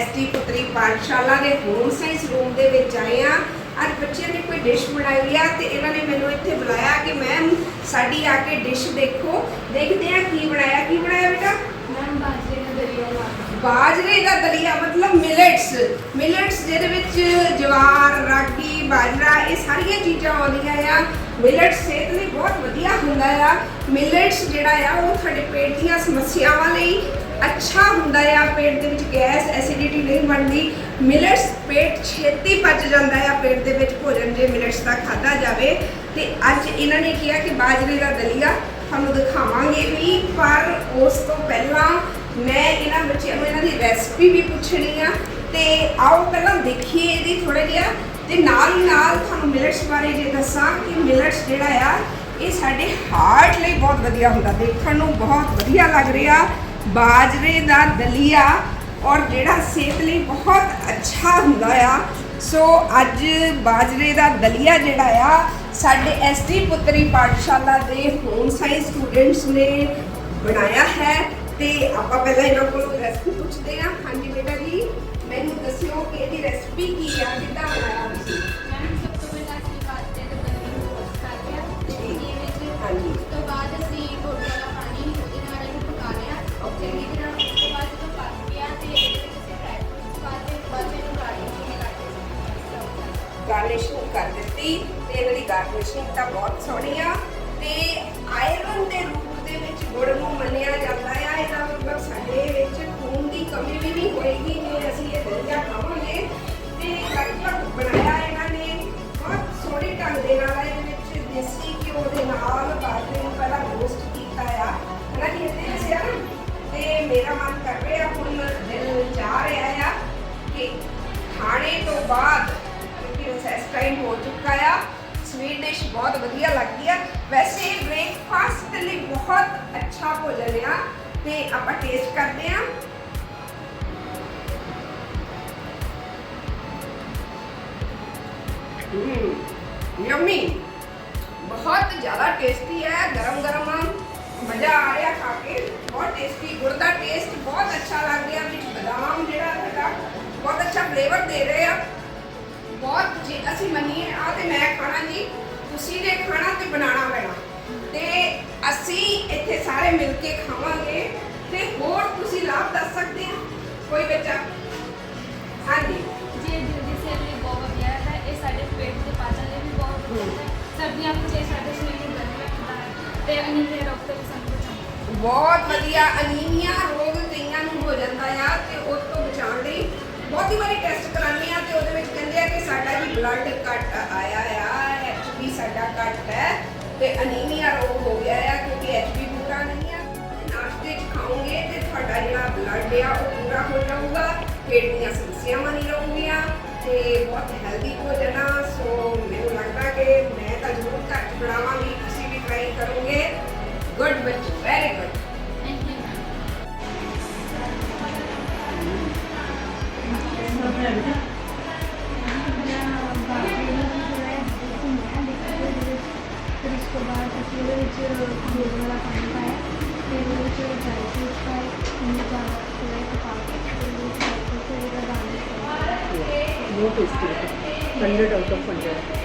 ST ਪੁੱਤਰੀ ਪਾਠਸ਼ਾਲਾ ਦੇ ਹੋਮ ਸਾਇੰਸ ਰੂਮ ਦੇ ਵਿੱਚ ਆਏ ਆ ਅੱਜ ਬੱਚਿਆਂ ਨੇ ਕੋਈ ਡਿਸ਼ ਬਣਾਈ ਆ ਤੇ ਇਹਨਾਂ ਨੇ ਮੈਨੂੰ ਇੱਥੇ ਬੁਲਾਇਆ ਕਿ ਮੈਮ ਸਾਡੀ ਆ ਕੇ ਡਿਸ਼ ਦੇਖੋ। ਦੇਖਦੇ ਆ ਕੀ ਬਣਾਇਆ। ਕੀ ਬਣਾਇਆ ਬੇਟਾ? ਮੈਮ ਬਾਜਰੇ ਦਾ ਦਲੀਆ ਬਾਜਰੇ ਦਾ ਦਲੀਆ ਮਤਲਬ ਮਿਲਟਸ ਮਿਲਟਸ ਜਿਹਦੇ ਵਿੱਚ ਜਵਾਰ ਰਾਗੀ ਬਾਜਰਾ ਇਹ ਸਾਰੀਆਂ ਚੀਜ਼ਾਂ ਆਉਂਦੀਆਂ ਆ। ਮਿਲਟਸ ਸਿਹਤ ਲਈ ਬਹੁਤ ਵਧੀਆ ਹੁੰਦਾ ਆ। ਮਿਲਟਸ ਜਿਹੜਾ ਆ ਉਹ ਤੁਹਾਡੇ ਪੇਟ ਦੀਆਂ ਸਮੱਸਿਆਵਾਂ ਲਈ ਅੱਛਾ ਹੁੰਦਾ ਆ, ਪੇਟ ਦੇ ਵਿੱਚ ਗੈਸ ਐਸਿਡਿਟੀ ਨਹੀਂ ਬਣਦੀ। ਮਿਲਟਸ ਪੇਟ ਛੇਤੀ ਪਚ ਜਾਂਦਾ ਆ, ਪੇਟ ਦੇ ਵਿੱਚ ਭੋਜਨ ਜੇ ਮਿਲਟਸ ਦਾ ਖਾਦਾ ਜਾਵੇ। ਤੇ ਅੱਜ ਇਹਨਾਂ ਨੇ ਕਿਹਾ ਕਿ ਬਾਜਰੇ ਦਾ ਦਲੀਆ ਤੁਹਾਨੂੰ ਦਿਖਾਵਾਂਗੇ ਵੀ, ਪਰ ਉਸ ਤੋਂ ਪਹਿਲਾਂ ਮੈਂ ਇਹਨਾਂ ਬੱਚਿਆਂ ਨੂੰ ਇਹਨਾਂ ਦੀ ਰੈਸਪੀ ਵੀ ਪੁੱਛਣੀ ਆ। ਤੇ ਆਓ ਪਹਿਲਾਂ ਦੇਖੀਏ ਇਹਦੀ ਥੋੜਾ ਜਿਹਾ। ਤੇ ਨਾਲ ਹੀ ਨਾਲ ਤੁਹਾਨੂੰ ਮਿਲਟਸ ਬਾਰੇ ਜੇ ਦੱਸਾਂ ਕਿ ਮਿਲਟਸ ਜਿਹੜਾ ਆ, ਇਹ ਸਾਡੇ ਹਾਰਟ ਲਈ ਬਹੁਤ ਵਧੀਆ ਹੁੰਦਾ। ਦੇਖਣ ਨੂੰ ਬਹੁਤ ਵਧੀਆ ਲੱਗ ਰਿਹਾ। ਬਾਜਰੇ ਦਾ ਦਲੀਆ ਔਰ ਜਿਹੜਾ ਸਿਹਤ ਲਈ ਬਹੁਤ ਅੱਛਾ ਹੁੰਦਾ ਆ। ਸੋ ਅੱਜ ਬਾਜਰੇ ਦਾ ਦਲੀਆ ਜਿਹੜਾ ਆ, ਸਾਡੇ ਐਸਟੀ ਪੁੱਤਰੀ ਪਾਠਸ਼ਾਲਾ ਦੇ ਹੋਮ ਸਾਇੰਸ ਸਟੂਡੈਂਟਸ ਨੇ ਬਣਾਇਆ ਹੈ ਤੇ ਆਪਾਂ ਪਹਿਲਾਂ ਇਹਨਾਂ ਕੋਲ ਕਰ ਦਿੱਤੀ ਤੇ ਇਹਨਾਂ ਦੀ ਗਾਰਨਿਸ਼ਿੰਗ ਤਾਂ ਬਹੁਤ ਸੋਹਣੀ ਆ। ਤੇ ਆਇਰਨ ਦੇ ਰੂਪ ਦੇ ਵਿੱਚ ਗੁੜ ਨੂੰ ਮੰਨਿਆ ਜਾਂਦਾ ਆ। ਇਹਦਾ ਮਤਲਬ ਸਾਡੇ ਵਿੱਚ ਖੂਨ ਦੀ ਕਮੀ ਵੀ ਨਹੀਂ ਹੋਏਗੀ ਜੇ ਅਸੀਂ ਇਹ ਦਲੀਆ ਖਾਵਾਂਗੇ। ਤੇ ਲਗਭਗ ਬਣਾਇਆ ਇਹਨਾਂ ਨੇ ਬਹੁਤ ਸੋਹਣੇ ਢੰਗ ਦੇ ਨਾਲ ਇਹਦੇ ਵਿੱਚ ਦੇਸੀ ਘਿਓ ਦੇ ਨਾਲ ਬਾਜਰੇ ਨੂੰ ਪਹਿਲਾਂ ਰੋਸਟ ਕੀਤਾ ਆ। ਹਨਾ ਕਿ ਇਹਦੇ ਦੱਸਿਆ ਨਾ? ਤੇ ਮੇਰਾ ਮਨ ਕਰ ਰਿਹਾ, ਹੁਣ ਦਿਲ ਚਾਹ ਰਿਹਾ ਆ ਕਿ ਖਾਣੇ ਤੋਂ ਬਾਅਦ ਕਿਉਂਕਿ ਰਿਸੈਸ ਟਾਈਮ ਹੋ ਚੁੱਕਾ ਆ ਸਵੀਟ ਡਿਸ਼ ਬਹੁਤ ਵਧੀਆ ਲੱਗਦੀ ਆ ਵੈਸੇ ਬ੍ਰੇਕਫਾਸਟ ਲਈ ਬਹੁਤ ਅੱਛਾ ਭੋਜਨ ਆ ਤੇ ਆਪਾਂ ਟੇਸਟ ਕਰਦੇ ਆ ਯਮੀ ਬਹੁਤ ਜ਼ਿਆਦਾ ਟੇਸਟੀ ਹੈ ਗਰਮ ਗਰਮ ਮਜ਼ਾ ਆ ਰਿਹਾ ਖਾ ਕੇ ਬਹੁਤ ਟੇਸਟੀ ਗੁੜ ਦਾ ਟੇਸਟ ਬਹੁਤ ਅੱਛਾ ਲੱਗ ਰਿਹਾ ਵਿੱਚ ਬਦਾਮ ਜਿਹੜਾ ਹੈਗਾ ਬਹੁਤ ਅੱਛਾ ਫਲੇਵਰ ਦੇ ਰਹੇ ਆ ਬਹੁਤ ਜੇ ਅਸੀਂ ਮੰਨੀਏ ਆ ਤੇ ਮੈਂ ਖਾਣਾ ਜੀ ਤੁਸੀਂ ਨੇ ਖਾਣਾ ਤੇ ਬਣਾਉਣਾ ਪੈਣਾ। ਤੇ ਅਸੀਂ ਇੱਥੇ ਸਾਰੇ ਮਿਲ ਕੇ ਖਾਵਾਂਗੇ ਤੇ ਹੋਰ ਤੁਸੀਂ ਲਾਭ ਦੱਸ ਸਕਦੇ ਆ ਕੋਈ ਬੱਚਾ? ਹਾਂਜੀ। ਜੇ ਦਿਲ ਦੀ ਸਿਹਤ ਲਈ ਬਹੁਤ ਵਧੀਆ ਹੈ ਇਹ ਸਾਡੇ ਪੇਟ ਦੇ ਪਾਚਨ ਲਈ ਵੀ ਬਹੁਤ ਵਧੀਆ ਹੈ। ਸਰਦੀਆਂ ਵਿੱਚ ਇਹ ਸਾਡੇ ਸਰੀਰ ਨੂੰ ਗਰਮ ਰੱਖਦਾ ਹੈ ਤੇ ਅਨੀਮੀਆ ਰੋਗ ਤੋਂ ਵੀ ਸਾਨੂੰ ਬਚਾਉਂਦਾ ਹੈ। ਬਹੁਤ ਵਧੀਆ ਅਨੀਮੀਆ ਰੋਗ ਕਈਆਂ ਨੂੰ ਹੋ ਜਾਂਦਾ ਆ ਤੇ ਉਸ ਤੋਂ ਬਚਾਉਣ ਲਈ ਬਹੁਤੀ ਵਾਰੀ ਟੈਸਟ ਕਰਾਉਂਦੇ ਆ ਤੇ ਉਹਦੇ ਵਿੱਚ ਕਹਿੰਦੇ ਆ ਬਲੱਡ ਘੱਟ ਆਇਆ ਆ ਐਚਬੀ ਸਾਡਾ ਘੱਟ ਹੈ ਤੇ ਅਨੀਮੀਆ ਰੋਗ ਹੋ ਗਿਆ ਆ ਕਿਉਂਕਿ ਐਚਬੀ ਪੂਰਾ ਨਹੀਂ ਆ ਨਾਸ਼ਤੇ 'ਚ ਖਾਓਗੇ ਤੇ ਤੁਹਾਡਾ ਜਿਹੜਾ ਬਲੱਡ ਆ ਉਹ ਪੂਰਾ ਹੋ ਜਾਊਗਾ ਪੇਟ ਦੀਆਂ ਸਮੱਸਿਆਵਾਂ ਨਹੀਂ ਰਹੂਗੀਆਂ ਤੇ ਬਹੁਤ ਹੈਲਦੀ ਭੋਜਨ ਆ ਸੋ ਮੈਨੂੰ ਲੱਗਦਾ ਕਿ ਮੈਂ ਤਾਂ ਜ਼ਰੂਰ ਘਰ 'ਚ ਬਣਾਵਾਂਗੀ ਤੁਸੀਂ ਵੀ ਟਰਾਈ ਕਰੋਗੇ ਗੁੱਡ ਬੱਚੇ 100 out of 100.